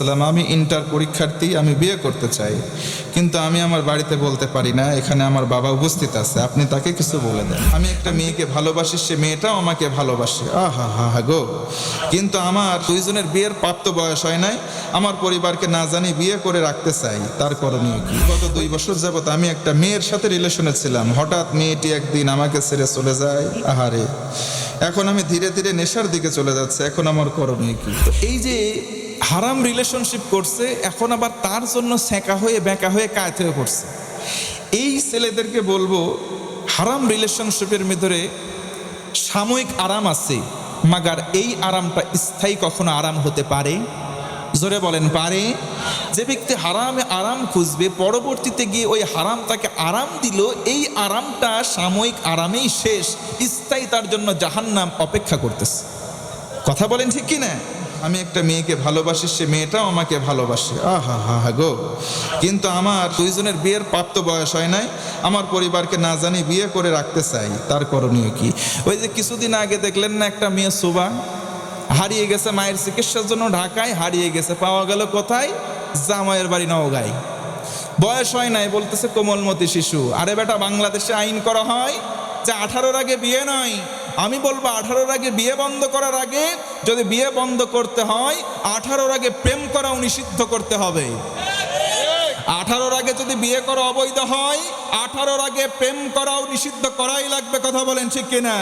সালাম আমি ইন্টার পরীক্ষার্থী, আমি বিয়ে করতে চাই, কিন্তু আমি আমার বাড়িতে বলতে পারি না, এখানে আমার বাবা উপস্থিত আছে, আপনি তাকে কিছু বলে দেন। আমি একটা মেয়েকে ভালোবাসি, সে মেয়েটাও আমাকে ভালোবাসে। আহা, হা হা, গো। কিন্তু আমার দুইজনের বিয়ের প্রাপ্ত বয়স হয় নাই, আমার পরিবারকে না জানি বিয়ে করে রাখতে চাই, তার করণীয় কি? গত দুই বছর যাবত আমি একটা মেয়ের সাথে রিলেশনে ছিলাম। হঠাৎ মেয়েটি একদিন আমাকে ছেড়ে চলে যায়। আহারে। এখন আমি ধীরে ধীরে নেশার দিকে চলে যাচ্ছে, এখন আমার করণীয় কি? তো এই যে হারাম রিলেশনশিপ করছে, এখন আবার তার জন্য সেঁকা হয়ে, বেঁকা হয়ে, কায়ত হয়ে পড়ছে। এই ছেলেদেরকে বলব, হারাম রিলেশনশিপের ভিতরে সাময়িক আরাম আছে, মাগার এই আরামটা স্থায়ী কখনো আরাম হতে পারে? জোরে বলেন, পারে। যে ব্যক্তি হারামে আরাম খুঁজবে, পরবর্তীতে গিয়ে ওই হারাম তাকে আরাম দিল, এই আরামটা সাময়িক আরামেই শেষ, স্থায়ী তার জন্য জাহান্নাম অপেক্ষা করতেছে। কথা বলেন ঠিক কি না আমি একটা মেয়েকে ভালোবাসি, সে মেয়েটাও আমাকে ভালোবাসে। আহা, হা হা গো। কিন্তু আমার দুইজনের বিয়ের প্রাপ্ত বয়স হয় নাই। আমার পরিবারকে না জানি বিয়ে করে রাখতে চাই। তার করণীয় কি? ওই যে কিছুদিন আগে দেখলেন না একটা মেয়ে সুবা? হারিয়ে গেছে মায়ের চিকিৎসার জন্য ঢাকায়, হারিয়ে গেছে। পাওয়া গেল কোথায়? জামাইয়ের বাড়ি নওগাঁয়। বয়স হয় নাই বলতেছে কোমলমতি শিশু। আরে বেটা, বাংলাদেশে আইন করা হয় যে আঠারোর আগে বিয়ে নয়। আমি বলব আঠারোর আগে বিয়ে বন্ধ করার আগে যদি বিয়ে বন্ধ করতে হয়, আঠারোর আগে প্রেম করাও নিষিদ্ধ করতে হবে। আঠারোর আগে যদি বিয়ে করা অবৈধ হয়, আঠারোর আগে প্রেম করাও নিষিদ্ধ করাই লাগবে, কথা বলেন ঠিক কিনা?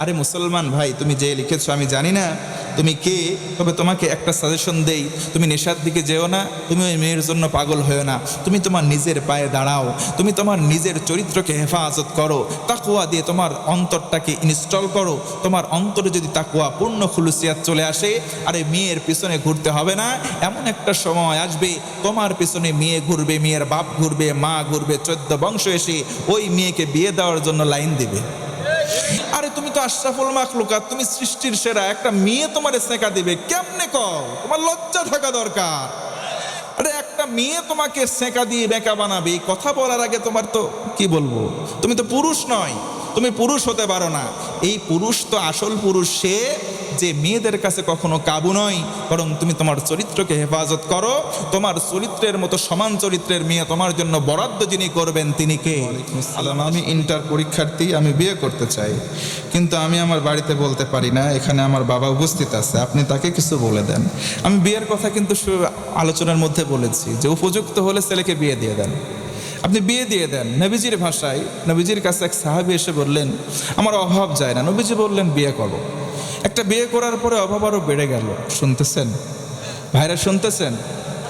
আরে মুসলমান ভাই, তুমি যে লিখেছো আমি জানি না। তুমি কে? তবে তোমাকে একটা সাজেশন দেই। তুমি নেশার দিকে যেও না, তুমি ওই মেয়ের জন্য পাগল হয়েও না। তুমি তোমার নিজের পায়ে দাঁড়াও। তুমি তোমার নিজের চরিত্রকে হেফাজত করো। তাকুয়া দিয়ে তোমার অন্তরটাকে ইনস্টল করো। তোমার অন্তরে যদি তাকুয়া পূর্ণ খুলুসিয়াত চলে আসে, আরে মেয়ের পিছনে ঘুরতে হবে না। এমন একটা সময় আসবে, তোমার পিছনে মেয়ে ঘুরবে, মেয়ের বাপ ঘুরবে, মা ঘুরবে, চোদ্দ বংশ এসে ওই মেয়েকে বিয়ে দেওয়ার জন্য লাইন দিবে। আশরাফুল মাখলুকাত, তুমি সৃষ্টির সেরা, একটা মেয়ে তোমার স্নেকা দিবে। কেমনে কও? তোমার লজ্জা থাকা দরকার। আরে একটা মেয়ে তোমাকে সেঁকা দিয়ে বেঁকা বানাবে কথা বলার আগে তোমার তো, কি বলব? তুমি তো পুরুষ নয়, তুমি পুরুষ হতে পারো না। এই পুরুষ তো আসল পুরুষ, সে যে মেয়েদের কাছে কখনো কাবু নয়, বরং তুমি তোমার চরিত্রকে হেফাজত করো। তোমার চরিত্রের মতো সমান চরিত্রের মেয়ে তোমার জন্য বরাদ্দ যিনি করবেন তিনি কে? আমি ইন্টার পরীক্ষার্থী, আমি বিয়ে করতে চাই। কিন্তু আমি আমার বাড়িতে বলতে পারি না, এখানে আমার বাবা উপস্থিত আছে, আপনি তাকে কিছু বলে দেন। আমি বিয়ের কথা কিন্তু আলোচনার মধ্যে বলেছি যে উপযুক্ত হলে ছেলেকে বিয়ে দিয়ে দেন। আপনি বিয়ে দিয়ে দেন। নবীজির ভাষায়, নবীজির কাছে এক সাহাবি এসে বললেন, আমার অভাব যায় না। নবীজি বললেন, বিয়ে করো একটা বিয়ে করার পরে অভাব আরও বেড়ে গেল। শুনতেছেন? ভাইরা শুনতেছেন?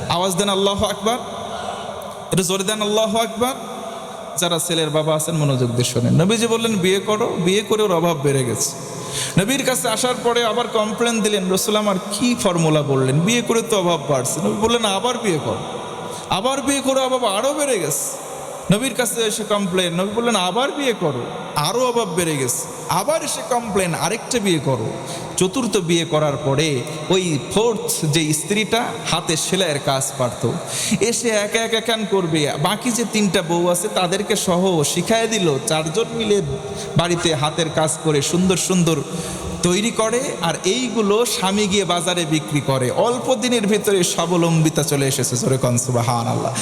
আওয়াজ দেন আল্লাহ আকবার। এটা জোরে দেন আল্লাহ আকবার। যারা ছেলের বাবা আছেন, মনোযোগ দিয়ে শোনেন। নবীজি বললেন, বিয়ে করো। বিয়ে করে ওর অভাব বেড়ে গেছে। নবীর কাছে আসার পরে আবার কমপ্লেন দিলেন, রসুল আমার কি ফর্মুলা বললেন? বিয়ে করে তো অভাব বাড়ছে। নবী বললেন, আবার বিয়ে করো। আবার বিয়ে করে অভাব আরও বেড়ে গেছে। নবীর কাছে এসে কমপ্লেন নবী বললেন, আবার বিয়ে করো। আরও অভাব বেড়ে গেছে। আবার এসে কমপ্লেন আরেকটা বিয়ে করো। চতুর্থ বিয়ে করার পরে ওই ফোর্থ যে স্ত্রীটা হাতে সেলাইয়ের কাজ পারত। এসে একা একা কেন করবে? বাকি যে তিনটা বউ আছে তাদেরকে সহ শিখায় দিল। চারজন মিলে বাড়িতে হাতের কাজ করে সুন্দর সুন্দর তৈরি করে আর এইগুলো স্বামী গিয়ে বাজারে বিক্রি করে। অল্প দিনের ভিতরে স্বাবলম্বিতা চলে এসেছে। সরে কনসুবাহান আল্লাহ